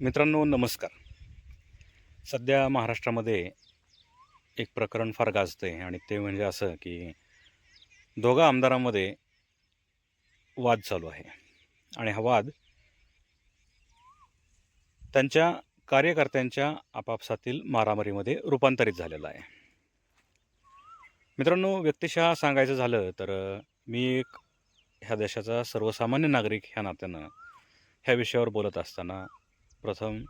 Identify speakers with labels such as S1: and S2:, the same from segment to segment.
S1: मित्रांनो नमस्कार. सध्या महाराष्ट्रामध्ये एक प्रकरण फार गाजतं आहे आणि ते म्हणजे असं की दोघा आमदारांमध्ये वाद चालू आहे. आणि हा वाद त्यांच्या कार्यकर्त्यांच्या आपापसातील मारामारीमध्ये रूपांतरित झालेला आहे. मित्रांनो व्यक्तिशः सांगायचं झालं तर मी एक ह्या देशाचा सर्वसामान्य नागरिक ह्या नात्यानं ह्या विषयावर बोलत असताना प्रथम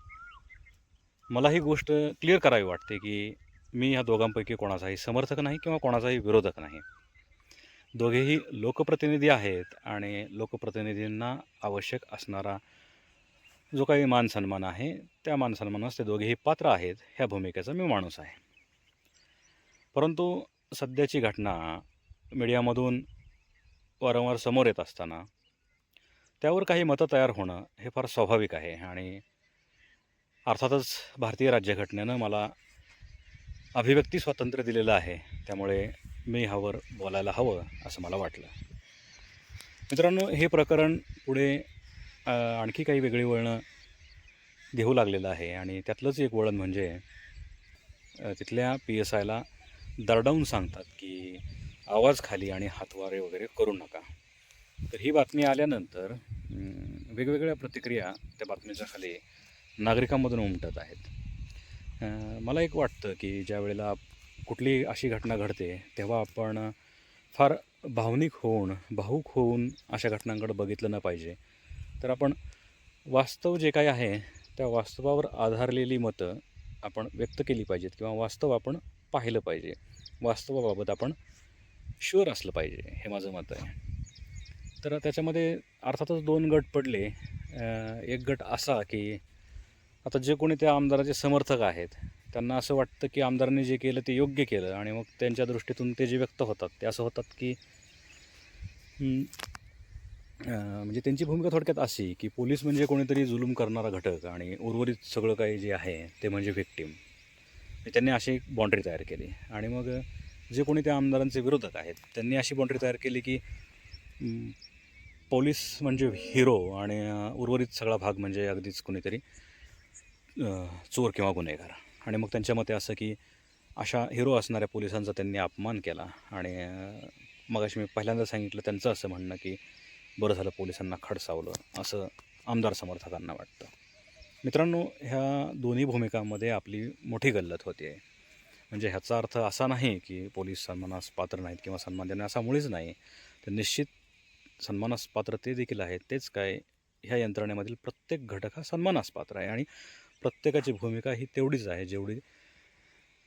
S1: मला ही गोष्ट क्लिअर करावी वाटते की मी ह्या दोघांपैकी कोणाचाही समर्थक नाही किंवा कोणाचाही विरोधक नाही. दोघेही लोकप्रतिनिधी आहेत आणि लोकप्रतिनिधींना आवश्यक असणारा जो काही मान सन्मान आहे त्या मान सन्मानास ते दोघेही पात्र आहेत ह्या भूमिकेचा मी माणूस आहे. परंतु सध्याची घटना मीडियामधून वारंवार समोर येत असताना त्यावर काही मतं तयार होणं हे फार स्वाभाविक आहे आणि अर्थातच भारतीय राज्यघटनेनं मला अभिव्यक्ती स्वातंत्र्य दिलेलं आहे. त्यामुळे मी ह्यावर बोलायला हवं असं मला वाटलं. मित्रांनो हे प्रकरण पुढे आणखी काही वेगळी वळणं घेऊ लागलेलं आहे. आणि त्यातलंच एक वळण म्हणजे तिथल्या पी एस आयला दरडावून सांगतात की आवाज खाली आणि हातवारे वगैरे करू नका. तर ही बातमी आल्यानंतर वेगवेगळ्या प्रतिक्रिया त्या बातमीच्या खाली नागरिकांमधून उमटत आहेत. मला एक वाटतं की ज्या वेळेला कुठली अशी घटना घडते तेव्हा आपण फार भावनिक होऊन भाऊक होऊन अशा घटनांकडे बघितलं ना पाहिजे. तर आपण वास्तव जे काही आहे त्या वास्तवावर आधारलेली मतं आपण व्यक्त केली पाहिजेत किंवा वास्तव आपण पाहिलं पाहिजे. वास्तवाबाबत आपण शुअर असलं पाहिजे हे माझं मत आहे. तर त्याच्यामध्ये अर्थातच दोन गट पडले. एक गट असा की आता जे कोणी त्या आमदाराचे समर्थक आहेत त्यांना असं वाटतं की आमदारांनी जे केलं ते योग्य केलं आणि मग त्यांच्या दृष्टीतून ते जे व्यक्त होतात ते असं होतात की म्हणजे त्यांची भूमिका थोडक्यात अशी की पोलीस म्हणजे कोणीतरी जुलूम करणारा घटक आणि उर्वरित सगळं काही जे आहे ते म्हणजे व्हिक्टीम म्हणजे त्यांनी अशी एक बाँड्री तयार केली. आणि मग जे कोणी त्या आमदारांचे विरोधक आहेत त्यांनी अशी बाँड्री तयार केली की पोलीस म्हणजे हिरो आणि उर्वरित सगळा भाग म्हणजे अगदीच कोणीतरी चोर किंवा गुन्हेगार. आणि मग त्यांच्या मते असं की अशा हिरो असणाऱ्या पोलिसांचा त्यांनी अपमान केला. आणि मग मगाशी मी पहिल्यांदा सांगितलं त्यांचं असं म्हणणं की बरं झालं पोलिसांना खडसावलं असं आमदार समर्थकांना वाटतं. मित्रांनो ह्या दोन्ही भूमिकांमध्ये आपली मोठी गल्लत होती आहे म्हणजे ह्याचा अर्थ असा नाही की पोलीस सन्मानास पात्र नाहीत किंवा सन्मान देणे असा मुळीच नाही. तर निश्चित सन्मानास पात्र ते देखील आहेत तेच काय ह्या यंत्रणेमधील प्रत्येक घटक हा सन्मानास पात्र आहे. आणि प्रत्येकाची भूमिका ही तेवढीच आहे जेवढी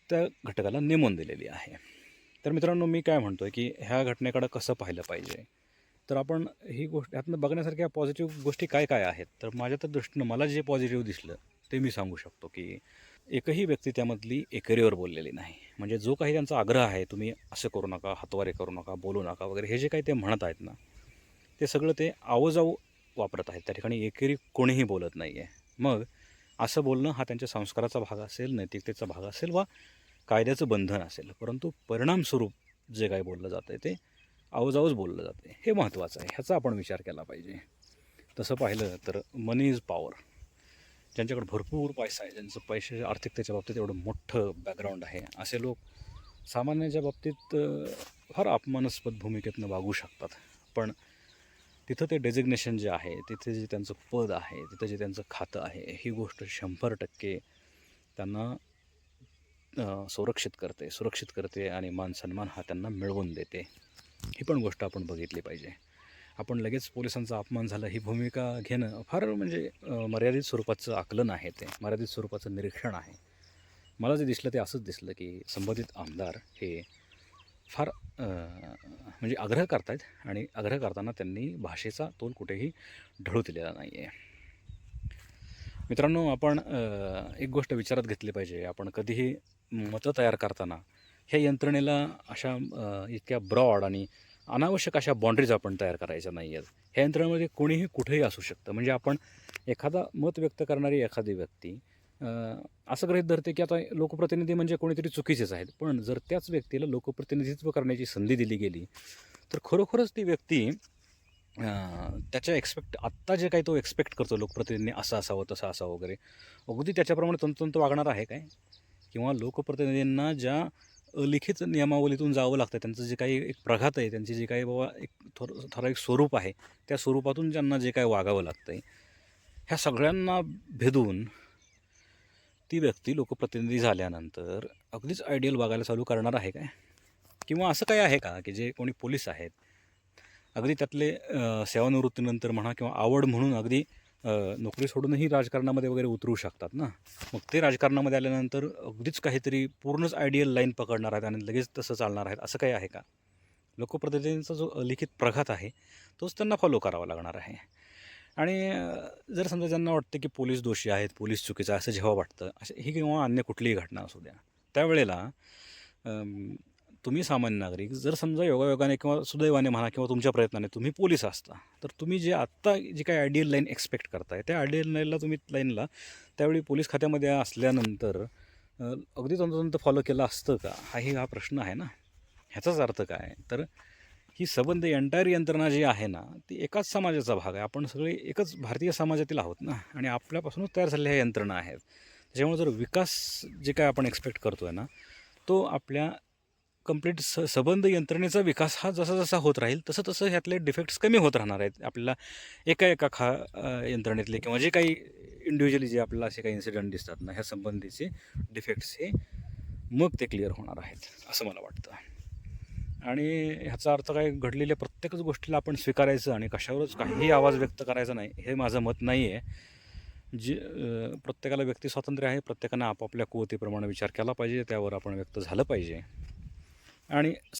S1: त्या घटकाला नेमून दिलेली आहे. तर मित्रांनो मी काय म्हणतो आहे की ह्या घटनेकडं कसं पाहिलं पाहिजे? तर आपण ही गोष्ट ह्यातनं बघण्यासारख्या पॉझिटिव्ह गोष्टी काय काय आहेत? तर माझ्या तर दृष्टीनं मला जे पॉझिटिव्ह दिसलं ते मी सांगू शकतो की एकही व्यक्ती त्यामधली एकेरीवर बोललेली नाही. म्हणजे जो काही त्यांचा आग्रह आहे तुम्ही असं करू नका हातवारे करू नका बोलू नका वगैरे हे जे काही ते म्हणत आहेत ना ते सगळं ते आवजाऊ वापरत आहेत. त्या ठिकाणी एकेरी कोणीही बोलत नाही आहे मग असं बोलणं हा त्यांच्या संस्काराचा भाग असेल नैतिकतेचा भाग असेल वा कायद्याचं बंधन असेल. परंतु परिणामस्वरूप जे काही बोललं जातं आहे ते आवजावज बोललं जातं आहे हे महत्त्वाचं आहे. ह्याचा आपण विचार केला पाहिजे. तसं पाहिलं तर मनी इज पॉवर ज्यांच्याकडे भरपूर पैसा आहे ज्यांचं पैसे आर्थिकतेच्या बाबतीत एवढं मोठं बॅकग्राऊंड आहे असे लोक सामान्याच्या बाबतीत फार अपमानास्पद भूमिकेतनं वागू शकतात. पण तिथं ते डेजिग्नेशन जे आहे तिथे जे त्यांचं पद आहे तिथं जे त्यांचं खातं आहे ही गोष्ट शंभर टक्के त्यांना संरक्षित करते सुरक्षित करते आणि मान सन्मान हा त्यांना मिळवून देते. ही पण गोष्ट आपण बघितली पाहिजे. आपण लगेच पोलिसांचा अपमान झाला ही भूमिका घेणं फार म्हणजे मर्यादित स्वरूपाचं आकलन आहे ते मर्यादित स्वरूपाचं निरीक्षण आहे. मला जे दिसलं ते असंच दिसलं की संबंधित आमदार हे फार म्हणजे आग्रह करतायत आणि आग्रह करताना त्यांनी भाषेचा तोल कुठेही ढळू दिलेला नाही आहे मित्रांनो आपण एक गोष्ट विचारात घेतली पाहिजे. आपण कधीही मतं तयार करताना ह्या यंत्रणेला अशा इतक्या ब्रॉड आणि अनावश्यक अशा बाँड्रीज आपण तयार करायच्या नाही आहेत ह्या यंत्रणेमध्ये कोणीही कुठेही असू शकतं. म्हणजे आपण एखादा मत व्यक्त करणारी एखादी व्यक्ती असं गृहित धरते की आता लोकप्रतिनिधी म्हणजे कोणीतरी चुकीचेच आहेत. पण जर त्याच व्यक्तीला लोकप्रतिनिधित्व करण्याची संधी दिली गेली तर खरोखरच ती व्यक्ती त्याच्या एक्सपेक्ट आत्ता जे काही तो एक्सपेक्ट करतो लोकप्रतिनिधी असं असावं तसं असावं वगैरे अगदी त्याच्याप्रमाणे तंतोतंत वागणार आहे काय? किंवा लोकप्रतिनिधींना ज्या अलिखित नियमावलीतून जावं लागतं त्यांचं जे काही एक प्रघात आहे त्यांची जे काही बाबा एक थोर ठराविक स्वरूप आहे त्या स्वरूपातून ज्यांना जे काही वागावं लागतं आहे ह्या सगळ्यांना भेदून ती व्यक्ती लोकप्रतिनिधी झाल्यानंतर अगदीच आयडियल वागायला चालू करणार आहे काय? किंवा असं काही आहे का की जे कोणी पोलीस आहेत? अगदी त्यातले सेवानिवृत्तीनंतर म्हणा किंवा आवड म्हणून अगदी नोकरी सोडूनही राजकारणामध्ये वगैरे उतरू शकतात ना? मग ते राजकारणामध्ये आल्यानंतर अगदीच काहीतरी पूर्णच आयडियल लाईन पकडणार आहेत आणि लगेच तसं चालणार आहेत. असं काही आहे का? लोकप्रतिनिधींचा जो लिखित प्रघात आहे तोच त्यांना फॉलो करावा लागणार आहे. आणि जर समजा ज्यांना वाटतं की पोलीस दोषी आहेत पोलीस चुकीचं असं जेव्हा वाटतं असं ही किंवा अन्य कुठलीही घटना असू द्या त्यावेळेला तुम्ही सामान्य नागरिक जर समजा योगायोगाने किंवा सुदैवाने म्हणा किंवा तुमच्या प्रयत्नाने तुम्ही पोलीस असता तर तुम्ही जे आत्ता जी काही आयडियल लाईन एक्सपेक्ट करताय त्या आयडियल लाईनला तुम्ही लाईनला त्यावेळी पोलीस खात्यामध्ये असल्यानंतर अगदी तंतोतंत फॉलो केलं असतं का? हाही हा प्रश्न आहे ना? ह्याचाच अर्थ काय? तर ही सबंध एंटायर यंत्रणा जी आहे ना ती एकाच समाजाचा भाग आहे. आपण सगळे एकच भारतीय समाजातील आहोत ना आणि आपल्यापासूनच तयार झालेल्या ह्या यंत्रणा आहेत. त्याच्यामुळे जर विकास जे काय आपण एक्सपेक्ट करतो आहे ना तो आपल्या कंप्लीट स सबंध यंत्रणेचा विकास हा जसा जसा होत राहील तसं तसं ह्यातले डिफेक्ट्स कमी होत राहणार आहेत. आपल्याला एका एका खा यंत्रणेतले किंवा जे काही इंडिव्हिज्युअली जे आपल्याला असे काही इन्सिडेंट दिसतात ना ह्या संबंधीचे डिफेक्ट्स हे मग ते क्लिअर होणार आहेत असं मला वाटतं. आणि ह्याचा अर्थ काय? घडलेल्या प्रत्येकच गोष्टीला आपण स्वीकारायचं आणि कशावरच काहीही आवाज व्यक्त करायचा नाही हे माझं मत नाही आहे जे प्रत्येकाला व्यक्ती स्वातंत्र्य आहे प्रत्येकानं आपापल्या कुवतीप्रमाणे विचार केला पाहिजे त्यावर आपण व्यक्त झालं पाहिजे. आणि